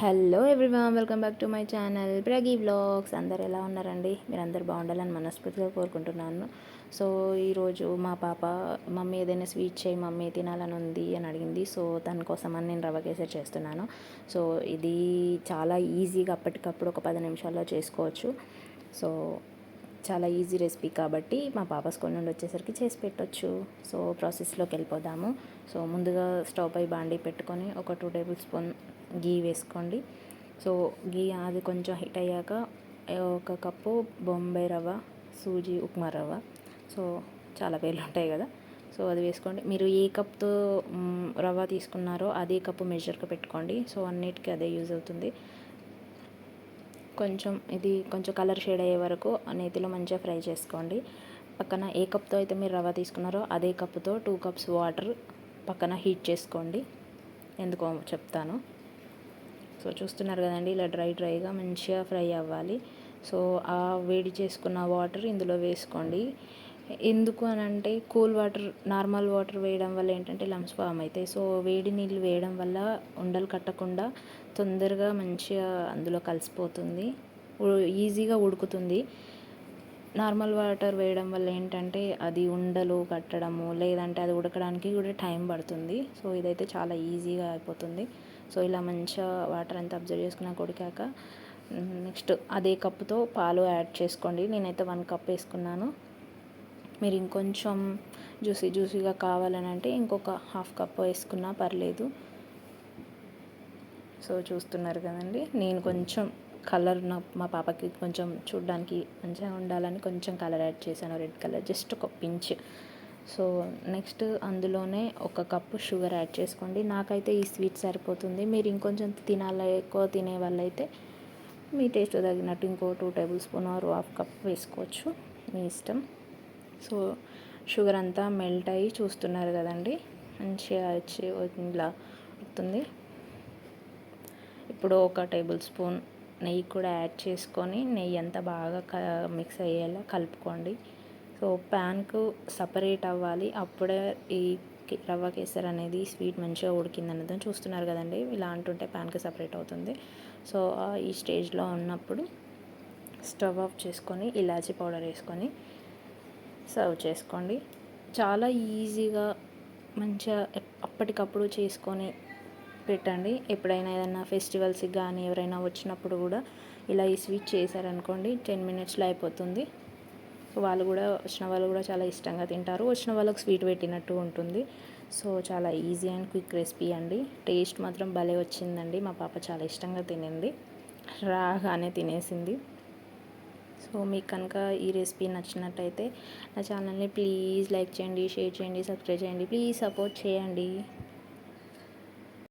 Hello everyone welcome back to my channel Pragi blogs అందరు ఎలా ఉన్నారండి? మీరు అందరు బాగుండాలని మనస్ఫూర్తిగా కోరుకుంటున్నాను. సో ఈరోజు మా పాప మమ్మీ ఏదైనా స్వీట్ చేయి మమ్మీ తినాలని ఉంది అని అడిగింది. సో దానికోసం అని నేను రవ్వ కేసరి చేస్తున్నాను. సో ఇది చాలా ఈజీగా అప్పటికప్పుడు ఒక పది నిమిషాల్లో చేసుకోవచ్చు. సో చాలా ఈజీ రెసిపీ కాబట్టి మా పాప స్కూల్ నుండి వచ్చేసరికి చేసి పెట్టొచ్చు. సో ప్రాసెస్లోకి వెళ్ళిపోదాము. సో ముందుగా స్టవ్ పై బాండీ పెట్టుకొని ఒక టూ టేబుల్ స్పూన్ గీ వేసుకోండి. సో గీ అది కొంచెం హిట్ అయ్యాక ఒక కప్పు బొంబాయి రవ్వ సూజీ ఉప్మా రవ్వ. సో చాలా పేర్లు ఉంటాయి కదా. సో అది వేసుకోండి. మీరు ఏ కప్తో రవ్వ తీసుకున్నారో అదే కప్పు మెజర్గా పెట్టుకోండి. సో అన్నిటికీ అదే యూజ్ అవుతుంది. కొంచెం ఇది కొంచెం కలర్ షేడ్ అయ్యే వరకు నేతిలో మంచిగా ఫ్రై చేసుకోండి. పక్కన ఏ కప్తో అయితే మీరు రవ్వ తీసుకున్నారో అదే కప్పుతో టూ కప్స్ వాటర్ పక్కన హీట్ చేసుకోండి. ఎందుకో చెప్తాను. సో చూస్తున్నారు కదండి ఇలా డ్రై డ్రైగా మంచిగా ఫ్రై అవ్వాలి. సో ఆ వేడి చేసుకున్న వాటర్ ఇందులో వేసుకోండి. ఎందుకు అని అంటే కూల్ వాటర్ నార్మల్ వాటర్ వేయడం వల్ల ఏంటంటే లంప్స్ ఫామ్ అవుతాయి. సో వేడి నీళ్ళు వేయడం వల్ల ఉండలు కట్టకుండా తొందరగా మంచిగా అందులో కలిసిపోతుంది. ఈజీగా ఉడుకుతుంది. నార్మల్ వాటర్ వేయడం వల్ల ఏంటంటే అది ఉండలు కట్టడము లేదంటే అది ఉడకడానికి కూడా టైం పడుతుంది. సో ఇదైతే చాలా ఈజీగా అయిపోతుంది. సో ఇలా మంచిగా వాటర్ అంతా అబ్జర్వ్ చేసుకున్న కొడికాక నెక్స్ట్ అదే కప్పుతో పాలు యాడ్ చేసుకోండి. నేనైతే వన్ కప్ వేసుకున్నాను. మీరు ఇంకొంచెం జ్యూసీ జ్యూసీగా కావాలని అంటే ఇంకొక హాఫ్ కప్ వేసుకున్నా పర్లేదు. సో చూస్తున్నారు కదండి నేను కొంచెం కలర్ నా మా పాపకి కొంచెం చూడడానికి మంచిగా ఉండాలని కొంచెం కలర్ యాడ్ చేశాను. రెడ్ కలర్ జస్ట్ ఒక పించ్. సో నెక్స్ట్ అందులోనే ఒక కప్పు షుగర్ యాడ్ చేసుకోండి. నాకైతే ఈ స్వీట్ సరిపోతుంది. మీరు ఇంకొంచెం తినాలి ఎక్కువ తినే వాళ్ళైతే మీ టేస్ట్ తగినట్టు ఇంకో two tablespoon or half cup వేసుకోవచ్చు. మీ ఇష్టం. సో షుగర్ అంతా మెల్ట్ అయ్యి చూస్తున్నారు కదండి. మంచిగా వచ్చి ఇలా వస్తుంది. ఇప్పుడు ఒక టేబుల్ స్పూన్ నెయ్యి కూడా యాడ్ చేసుకొని నెయ్యి అంతా బాగా మిక్స్ అయ్యేలా కలుపుకోండి. సో ప్యాన్కు సపరేట్ అవ్వాలి. అప్పుడే ఈ రవ్వ కేసర్ అనేది స్వీట్ మంచిగా ఉడికింది అనేది చూస్తున్నారు కదండి. ఇలా అంటుంటే ప్యాన్కి సపరేట్ అవుతుంది. సో ఈ స్టేజ్లో ఉన్నప్పుడు స్టవ్ ఆఫ్ చేసుకొని ఇలాచీ పౌడర్ వేసుకొని సర్వ్ చేసుకోండి. చాలా ఈజీగా మంచిగా అప్పటికప్పుడు చేసుకొని పెట్టండి. ఎప్పుడైనా ఏదైనా ఫెస్టివల్స్కి కానీ ఎవరైనా వచ్చినప్పుడు కూడా ఇలా ఈ స్వీట్ చేశారనుకోండి టెన్ మినిట్స్లో అయిపోతుంది. వాళ్ళు కూడా వచ్చిన వాళ్ళు కూడా చాలా ఇష్టంగా తింటారు. వచ్చిన వాళ్ళకి స్వీట్ పెట్టినట్టు ఉంటుంది. సో చాలా ఈజీ అండ్ క్విక్ రెసిపీ అండి. టేస్ట్ మాత్రం భలే వచ్చిందండి. మా పాప చాలా ఇష్టంగా తినింది. రాగానే తినేసింది. సో మీకు కనుక ఈ రెసిపీ నచ్చినట్టయితే నా ఛానల్ని ప్లీజ్ లైక్ చేయండి షేర్ చేయండి సబ్స్క్రైబ్ చేయండి. ప్లీజ్ సపోర్ట్ చేయండి.